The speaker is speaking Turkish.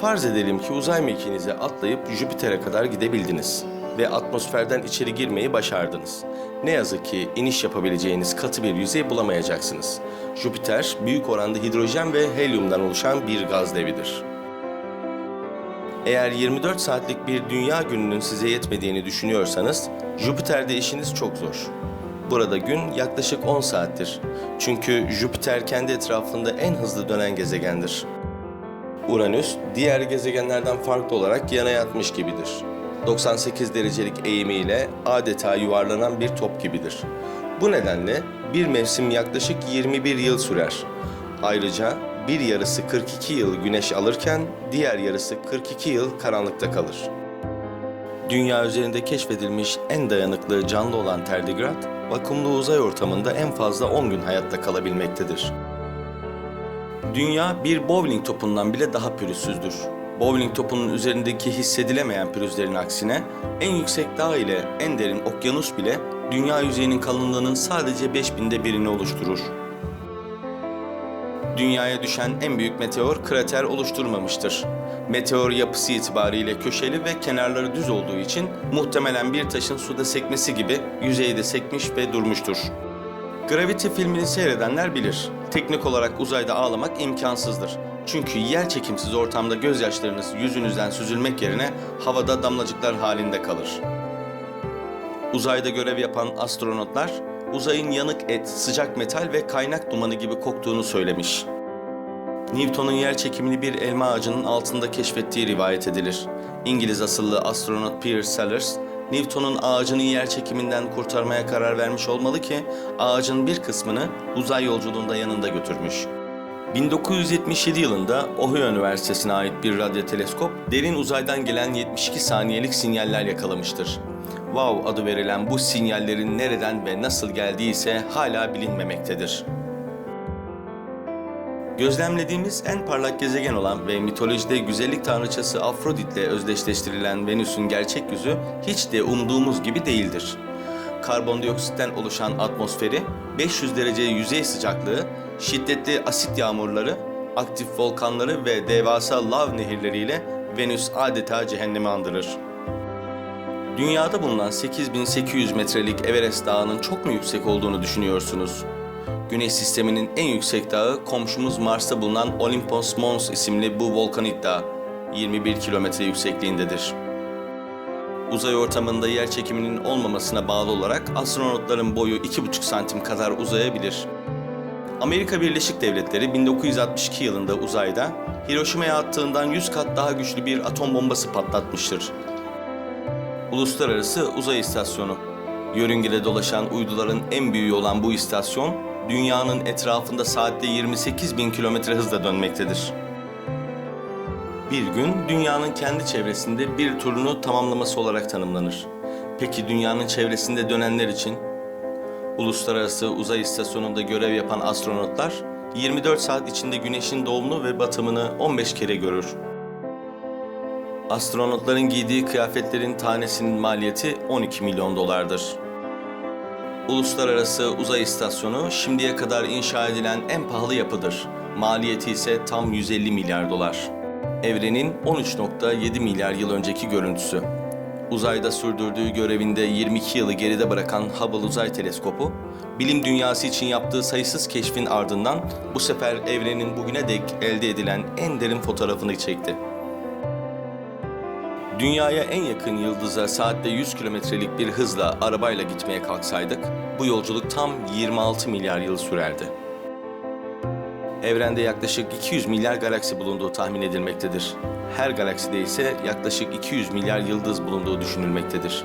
Farz edelim ki uzay mekiğinize atlayıp Jüpiter'e kadar gidebildiniz ve atmosferden içeri girmeyi başardınız. Ne yazık ki iniş yapabileceğiniz katı bir yüzey bulamayacaksınız. Jüpiter büyük oranda hidrojen ve helyumdan oluşan bir gaz devidir. Eğer 24 saatlik bir dünya gününün size yetmediğini düşünüyorsanız, Jüpiter'de işiniz çok zor. Burada gün yaklaşık 10 saattir. Çünkü Jüpiter kendi etrafında en hızlı dönen gezegendir. Uranüs, diğer gezegenlerden farklı olarak yana yatmış gibidir. 98 derecelik eğimiyle adeta yuvarlanan bir top gibidir. Bu nedenle bir mevsim yaklaşık 21 yıl sürer. Ayrıca bir yarısı 42 yıl güneş alırken diğer yarısı 42 yıl karanlıkta kalır. Dünya üzerinde keşfedilmiş en dayanıklı canlı olan tardigrat, vakumlu uzay ortamında en fazla 10 gün hayatta kalabilmektedir. Dünya bir bowling topundan bile daha pürüzsüzdür. Bowling topunun üzerindeki hissedilemeyen pürüzlerin aksine en yüksek dağ ile en derin okyanus bile dünya yüzeyinin kalınlığının sadece 5000'de birini oluşturur. Dünyaya düşen en büyük meteor krater oluşturmamıştır. Meteor yapısı itibariyle köşeli ve kenarları düz olduğu için muhtemelen bir taşın suda sekmesi gibi yüzeyde sekmiş ve durmuştur. Gravity filmini seyredenler bilir. Teknik olarak uzayda ağlamak imkansızdır. Çünkü yer çekimsiz ortamda gözyaşlarınız yüzünüzden süzülmek yerine havada damlacıklar halinde kalır. Uzayda görev yapan astronotlar, uzayın yanık et, sıcak metal ve kaynak dumanı gibi koktuğunu söylemiş. Newton'un yer çekimini bir elma ağacının altında keşfettiği rivayet edilir. İngiliz asıllı astronot Peter Sellers, Newton'un ağacının yer çekiminden kurtarmaya karar vermiş olmalı ki ağacın bir kısmını uzay yolculuğunda yanında götürmüş. 1977 yılında Ohio Üniversitesi'ne ait bir radyo teleskop derin uzaydan gelen 72 saniyelik sinyaller yakalamıştır. WOW adı verilen bu sinyallerin nereden ve nasıl geldiği ise hala bilinmemektedir. Gözlemlediğimiz en parlak gezegen olan ve mitolojide güzellik tanrıçası Afrodit'le özdeşleştirilen Venüs'ün gerçek yüzü hiç de umduğumuz gibi değildir. Karbondioksitten oluşan atmosferi, 500 derece yüzey sıcaklığı, şiddetli asit yağmurları, aktif volkanları ve devasa lav nehirleriyle Venüs adeta cehennemi andırır. Dünyada bulunan 8800 metrelik Everest Dağı'nın çok mu yüksek olduğunu düşünüyorsunuz? Güneş sisteminin en yüksek dağı komşumuz Mars'ta bulunan Olympus Mons isimli bu volkanik dağ. 21 kilometre yüksekliğindedir. Uzay ortamında yer çekiminin olmamasına bağlı olarak astronotların boyu 2,5 santim kadar uzayabilir. Amerika Birleşik Devletleri 1962 yılında uzayda Hiroşima'ya attığından 100 kat daha güçlü bir atom bombası patlatmıştır. Uluslararası Uzay İstasyonu. Yörüngede dolaşan uyduların en büyüğü olan bu istasyon, dünyanın etrafında saatte 28 bin kilometre hızla dönmektedir. Bir gün dünyanın kendi çevresinde bir turunu tamamlaması olarak tanımlanır. Peki dünyanın çevresinde dönenler için? Uluslararası Uzay İstasyonu'nda görev yapan astronotlar 24 saat içinde güneşin doğumunu ve batımını 15 kere görür. Astronotların giydiği kıyafetlerin tanesinin maliyeti 12 milyon dolardır. Uluslararası Uzay İstasyonu şimdiye kadar inşa edilen en pahalı yapıdır. Maliyeti ise tam 150 milyar dolar. Evrenin 13.7 milyar yıl önceki görüntüsü. Uzayda sürdürdüğü görevinde 22 yılı geride bırakan Hubble Uzay Teleskopu, bilim dünyası için yaptığı sayısız keşfin ardından bu sefer evrenin bugüne dek elde edilen en derin fotoğrafını çekti. Dünyaya en yakın yıldıza saatte 100 kilometrelik bir hızla arabayla gitmeye kalksaydık, bu yolculuk tam 26 milyar yıl sürerdi. Evrende yaklaşık 200 milyar galaksi bulunduğu tahmin edilmektedir. Her galakside ise yaklaşık 200 milyar yıldız bulunduğu düşünülmektedir.